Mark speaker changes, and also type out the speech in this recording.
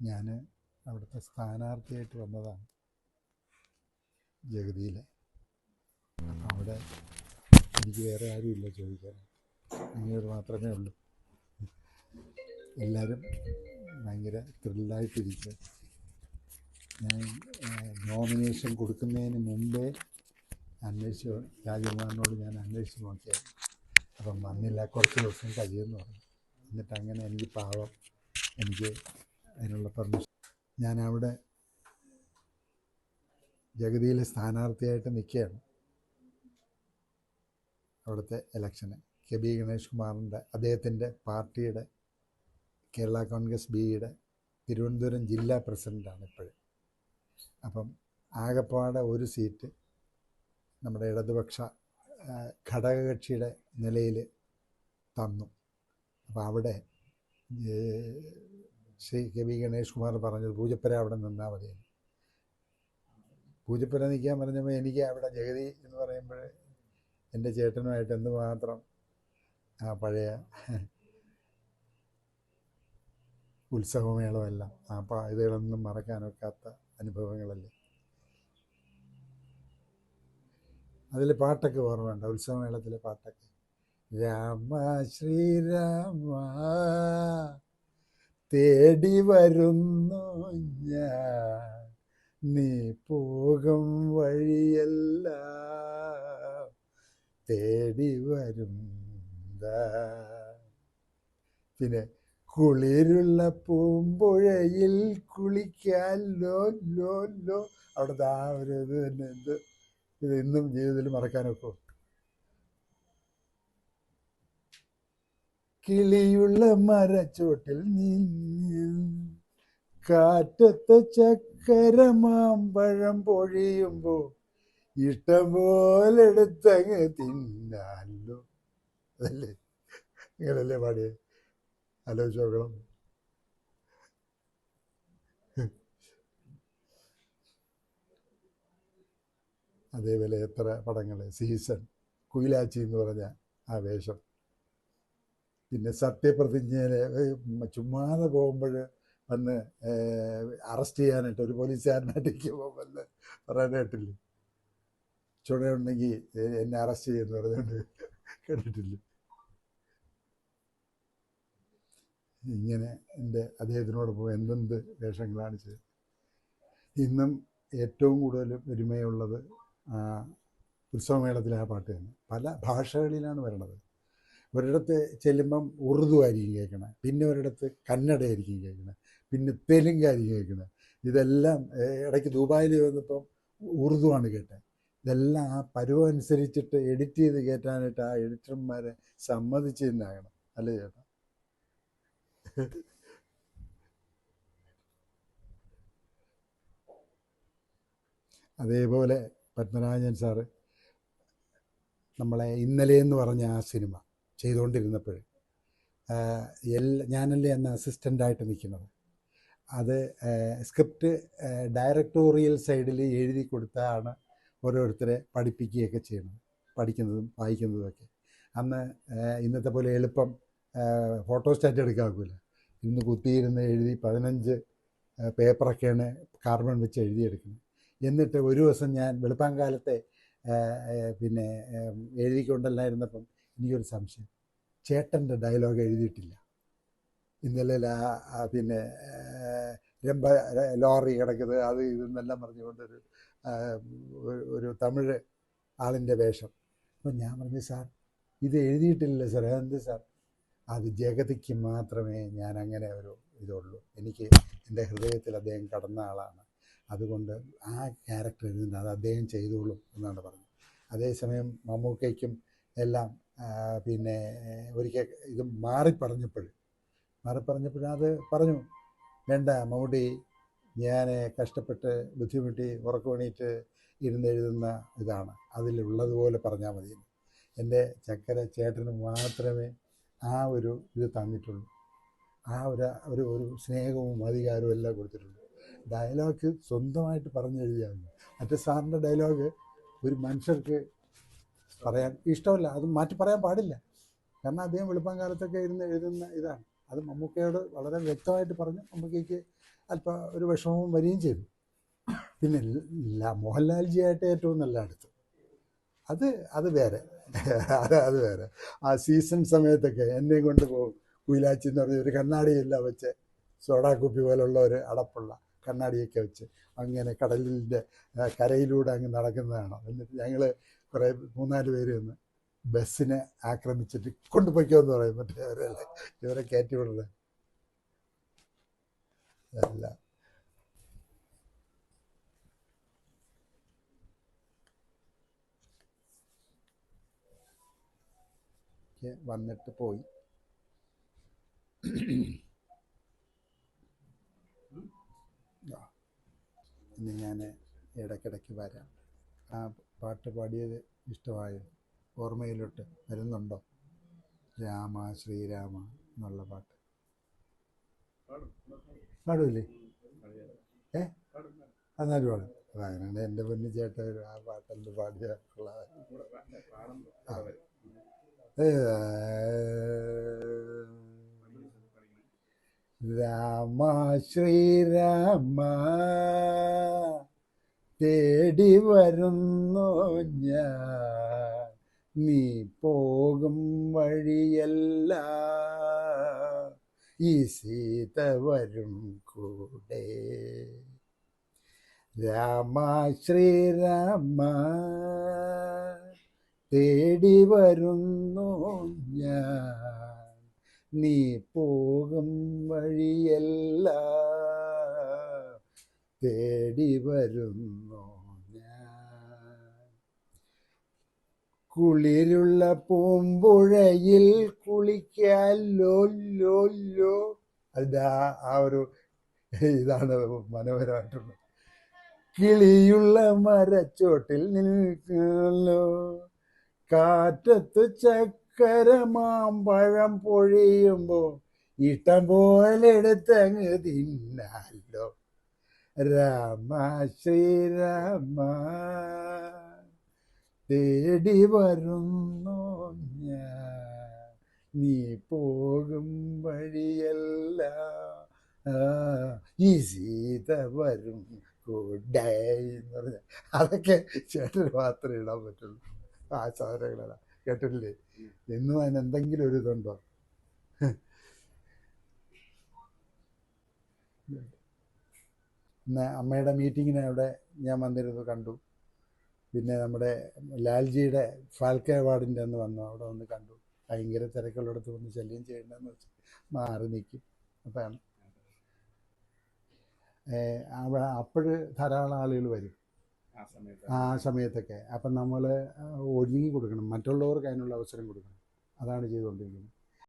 Speaker 1: ഞാൻ അവിടുത്തെ സ്ഥാനാർത്ഥിയായിട്ട് വന്നതാണ്. ജഗതിയിലെ. അവിടെ എനിക്ക് വേറെ ആരുമില്ല ചോദിക്കാൻ. അങ്ങോട്ട് മാത്രമേ ഉള്ളൂ. എല്ലാവരും ഭയങ്കര ത്രില്ലായിട്ടിരിക്കുക ഞാൻ നോമിനേഷൻ കൊടുക്കുന്നതിന് മുമ്പേ അന്വേഷിച്ചു രാജകുമാരനോട് ഞാൻ അന്വേഷിച്ച് നോക്കിയത് അപ്പം വന്നില്ല. കുറച്ച് ദിവസം കഴിയുമെന്ന് പറഞ്ഞു. എന്നിട്ട് അങ്ങനെ എനിക്ക് പാവം എനിക്ക് അതിനുള്ള പെർമിഷൻ ഞാൻ അവിടെ ജഗതിയിലെ സ്ഥാനാർത്ഥിയായിട്ട് നിൽക്കുകയാണ്. അവിടുത്തെ ഇലക്ഷന് കെ ബി ഗണേഷ് കുമാറിന്റെ അദ്ദേഹത്തിന്റെ പാർട്ടിയുടെ കേരള കോൺഗ്രസ് ബിയുടെ തിരുവനന്തപുരം ജില്ലാ പ്രസിഡന്റാണ് ഇപ്പോഴും. അപ്പം ആകപ്പാടെ ഒരു സീറ്റ് നമ്മുടെ ഇടതുപക്ഷ ഘടകകക്ഷിയുടെ നിലയിൽ തന്നു. അപ്പോൾ അവിടെ ശ്രീ കെ വി ഗണേഷ് കുമാർ പറഞ്ഞത് പൂജപ്പുര അവിടെ നിന്നാൽ മതി പൂജപ്പുര നിൽക്കാൻ പറഞ്ഞപ്പോൾ എനിക്ക് അവിടെ ജഗതി എന്ന് പറയുമ്പോൾ എന്റെ ചേട്ടനുമായിട്ട് എന്തുമാത്രം ആ പഴയ ഉത്സവമേളമെല്ലാം ആ ഇതുകളൊന്നും മറക്കാനൊക്കാത്ത അനുഭവങ്ങളല്ലേ? അതിൽ പാട്ടൊക്കെ ഓർമ്മയുണ്ട് ഉത്സവമേളത്തിലെ പാട്ടൊക്കെ? രാമ ശ്രീരാമ തേടി വരുന്നു ഞാൻ. നീ പോകും വഴിയല്ല തേടി വരും പിന്നെ കുളിരുള്ള പൂമ്പുഴയിൽ കുളിക്കാൻ ലോ ലോ ലോ. അവിടുത്തെ ആ ഒരു ഇത് തന്നെ. ഇത് ഇന്നും ജീവിതത്തിൽ മറക്കാനൊക്കെ? കിളിയുള്ള മരച്ചോട്ടിൽ നീ കാറ്റത്ത് ചക്കരമാമ്പഴം ഇഷ്ടം പോലെ എടുത്തങ്ങ് തിന്നാലോ. അതല്ലേ? നിങ്ങളല്ലേ പാടിയേ? ആലോചിച്ച് നോക്കണം. അതേപോലെ എത്ര പടങ്ങൾ സീസൺ. കുയിലാച്ചി എന്ന് പറഞ്ഞ ആ വേഷം. പിന്നെ സത്യപ്രതിജ്ഞയിലെ ചുമ്മാതെ പോകുമ്പോൾ വന്ന് അറസ്റ്റ് ചെയ്യാനായിട്ട് ഒരു പോലീസുകാരനായിട്ട് വന്ന് പറയാൻ ചുടയുണ്ടെങ്കിൽ എന്നെ അറസ്റ്റ് ചെയ്യുമെന്ന് പറഞ്ഞുകൊണ്ട് കേട്ടിട്ടില്ല. ഇങ്ങനെ എന്റെ അദ്ദേഹത്തിനോടൊപ്പം എന്തെന്ത് വേഷങ്ങളാണ് ചെയ്തത് ഇന്നും ഏറ്റവും കൂടുതൽ ഒരുമയുള്ളത് ഉത്സവമേളത്തിലെ ആ പാട്ട് തന്നെ. പല ഭാഷകളിലാണ് വരണത്. ഒരിടത്ത് ചെല്ലുമ്പം ഉറുദു ആയിരിക്കും കേൾക്കുന്നത് പിന്നെ ഒരിടത്ത് കന്നഡ ആയിരിക്കും കേൾക്കുന്നത് പിന്നെ തെലുങ്കായിരിക്കും കേൾക്കുന്നത് ഇതെല്ലാം ഇടയ്ക്ക് ദുബായിൽ വന്നപ്പം ഉറുദു ആണ് കേട്ടത് ഇതെല്ലാം ആ പരുവം അനുസരിച്ചിട്ട് എഡിറ്റ് ചെയ്ത് കയറ്റാനായിട്ട് ആ എഡിറ്റർമാരെ സമ്മതിച്ച് തന്നെയാകണം അല്ലേ ചേട്ടാ? അതേപോലെ പത്മരാജൻ സാറ് നമ്മളെ ഇന്നലെ എന്ന് പറഞ്ഞ ആ സിനിമ. ചെയ്തുകൊണ്ടിരുന്നപ്പോൾ എല്ലാ ഞാനല്ലേ അന്ന് അസിസ്റ്റന്റായിട്ട് നിൽക്കുന്നത്. അത് സ്ക്രിപ്റ്റ് ഡയറക്ടോറിയൽ സൈഡിൽ എഴുതി കൊടുത്താണ് ഓരോരുത്തരെ പഠിപ്പിക്കുകയൊക്കെ ചെയ്യുന്നത്. പഠിക്കുന്നതും വായിക്കുന്നതുമൊക്കെ അന്ന് ഇന്നത്തെ പോലെ എളുപ്പം ഫോട്ടോസ്റ്റാറ്റ് എടുക്കാൻ ഒക്കില്ല ഇന്ന് കുത്തിയിരുന്ന് എഴുതി പതിനഞ്ച് പേപ്പറൊക്കെയാണ് കാർബൺ വെച്ച് എഴുതിയെടുക്കുന്നത്. എന്നിട്ട് ഒരു ദിവസം ഞാൻ വെളുപ്പാങ്കാലത്തെ പിന്നെ എഴുതിക്കൊണ്ടല്ലായിരുന്നപ്പം എനിക്കൊരു സംശയം. ചേട്ടന്റെ ഡയലോഗ് എഴുതിയിട്ടില്ല. ഇന്നലെ പിന്നെ രമ്പ ലോറി കിടക്കുന്നത് അത് ഇതെന്നെല്ലാം പറഞ്ഞുകൊണ്ടൊരു ഒരു തമിഴ് ആളിന്റെ വേഷം. അപ്പം ഞാൻ പറഞ്ഞു സാർ ഇത് എഴുതിയിട്ടില്ല സാർ എന്ത് സാർ? അത് ജഗതിക്ക് മാത്രമേ ഞാൻ അങ്ങനെ ഒരു ഇതുള്ളൂ. എനിക്ക് എന്റെ ഹൃദയത്തിൽ അദ്ദേഹം കടന്ന ആളാണ്. അതുകൊണ്ട് ആ ക്യാരക്ടർ എഴുതുന്നത് അത് അദ്ദേഹം ചെയ്തോളും എന്നാണ് പറഞ്ഞത്. അതേസമയം മമ്മൂക്കയ്ക്കും എല്ലാം പിന്നെ ഒരിക്കൽ ഇത് മാറി പറഞ്ഞപ്പോൾ മാറി പറഞ്ഞപ്പോൾ പറഞ്ഞു. വേണ്ട മമ്മൂട്ടി ഞാൻ കഷ്ടപ്പെട്ട് ബുദ്ധിമുട്ടി ഉറക്കമണിയിട്ട് ഇരുന്ന് എഴുതുന്ന ഇതാണ്. അതിലുള്ളതുപോലെ പറഞ്ഞാൽ മതി. എന്റെ ചക്കര ചേട്ടന് മാത്രമേ ആ ഒരു ഇത് തന്നിട്ടുള്ളൂ. ആ ഒരു ഒരു ഒരു സ്നേഹവും അധികാരവും എല്ലാം കൊടുത്തിട്ടുള്ളൂ. ഡയലോഗ് സ്വന്തമായിട്ട് പറഞ്ഞെഴുതിയാണ് മറ്റേ സാറിന്റെ ഡയലോഗ് ഒരു മനുഷ്യർക്ക് പറയാൻ ഇഷ്ടമല്ല. അത് മാറ്റി പറയാൻ പാടില്ല. കാരണം അദ്ദേഹം വെളുപ്പം കാലത്തൊക്കെ ഇരുന്ന് എഴുതുന്ന ഇതാണ്. അത് മമ്മൂക്കയോട് വളരെ വ്യക്തമായിട്ട് പറഞ്ഞു മമ്മൂക്കയ്ക്ക് അല്പം ഒരു വിഷമവും വരികയും ചെയ്തു. പിന്നെ മോഹൻലാൽജിയായിട്ട് ഏറ്റവും നല്ല അടുത്ത്. അത് അത് വേറെ. അത് അത് വേറെ. ആ സീസൺ സമയത്തൊക്കെ എന്നെയും കൊണ്ട് പോകും. കുയിലാച്ചി എന്ന് പറഞ്ഞ ഒരു കണ്ണാടിയെല്ലാം വെച്ച് സോഡാ കുപ്പി പോലുള്ള ഒരു അടപ്പുള്ള കണ്ണാടിയൊക്കെ വെച്ച് അങ്ങനെ കടലിന്റെ കരയിലൂടെ അങ്ങ് നടക്കുന്നതാണ്. എന്നിട്ട് ഞങ്ങൾ കുറേ മൂന്നാൽ പേര് വന്ന് ബസ്സിനെ ആക്രമിച്ചിട്ട് കൊണ്ടുപോയിക്കോ എന്ന് പറയും. മറ്റേ അവരല്ലേ ഇവരെ കയറ്റി വിടുന്നത് അല്ല വന്നിട്ട് പോയി. ഇന്ന് ഇനി ഞാൻ ഇടയ്ക്കിടയ്ക്ക് വരാം. ആ പാട്ട് പാടിയത് ഇഷ്ടമായോ? ഓർമ്മയിലോട്ട് വരുന്നുണ്ടോ? രാമ ശ്രീരാമ എന്നുള്ള പാട്ട്. പാടൂല്ലേ ഏ? എന്നാലും പാടും. അങ്ങനെയാണ് എന്റെ പൊന്നു ചേട്ടൻ ആ പാട്ടെന്ത് പാടിയ രാമ ശ്രീരാമ തേടി വരുന്നു ഞാൻ? നീ പോകും വഴിയല്ല. ഈ സീത വരും കൂടെ. രാമ ശ്രീരാമ തേടി വരുന്നു ഞാൻ? നീ പോകും വഴിയല്ല. തേടി വരുന്നു ഞാൻ. കുളിരുള്ള പൂമ്പുഴയിൽ കുളിക്കാൻ ലോ ലോ. ആ ആ ഒരു ഇതാണ് മനോഹരമായിട്ടുള്ളത് കിളിയുള്ള മരച്ചോട്ടിൽ നിൽക്കല്ലോ കാറ്റത്ത് ചക്കരമാമ്പഴം പൊഴിയുമ്പോൾ പൊഴിയുമ്പോ ഇഷ്ടം പോലെ എടുത്തങ്ങ് തിന്നാലോ. രാമ ശ്രീരാമ തേടി വരുന്നു ഞാൻ? നീ പോകും വഴിയല്ല. ഈ സീത വരും കൂടെ എന്ന് പറഞ്ഞ. അതൊക്കെ ചേട്ടന് മാത്രമേ ഇടാൻ പറ്റുള്ളൂ. ആ സാധനങ്ങളാണ് കേട്ടില്ലേ എന്നും അതിന് എന്തെങ്കിലും ഒരു ഇതുണ്ടോ ഇന്ന് അമ്മയുടെ മീറ്റിങ്ങിന് അവിടെ ഞാൻ വന്നിരുന്നു കണ്ടു. പിന്നെ നമ്മുടെ ലാൽജിയുടെ ഫാൽക്കെ അവാർഡിന്റെ അന്ന് വന്നു. അവിടെ വന്ന് കണ്ടു. ഭയങ്കര തിരക്കുള്ളിടത്ത് വന്ന് ശല്യം ചെയ്യണ്ടെന്ന് വെച്ച് മാറി നിൽക്കും. അതാണ്. അവിടെ അപ്പോഴ് ധാരാളം ആളുകൾ വരും. ആ സമയത്തൊക്കെ. അപ്പം നമ്മൾ ഒഴുങ്ങി കൊടുക്കണം. മറ്റുള്ളവർക്ക് അതിനുള്ള അവസരം കൊടുക്കണം. അതാണ് ചെയ്തുകൊണ്ടിരിക്കുന്നത്.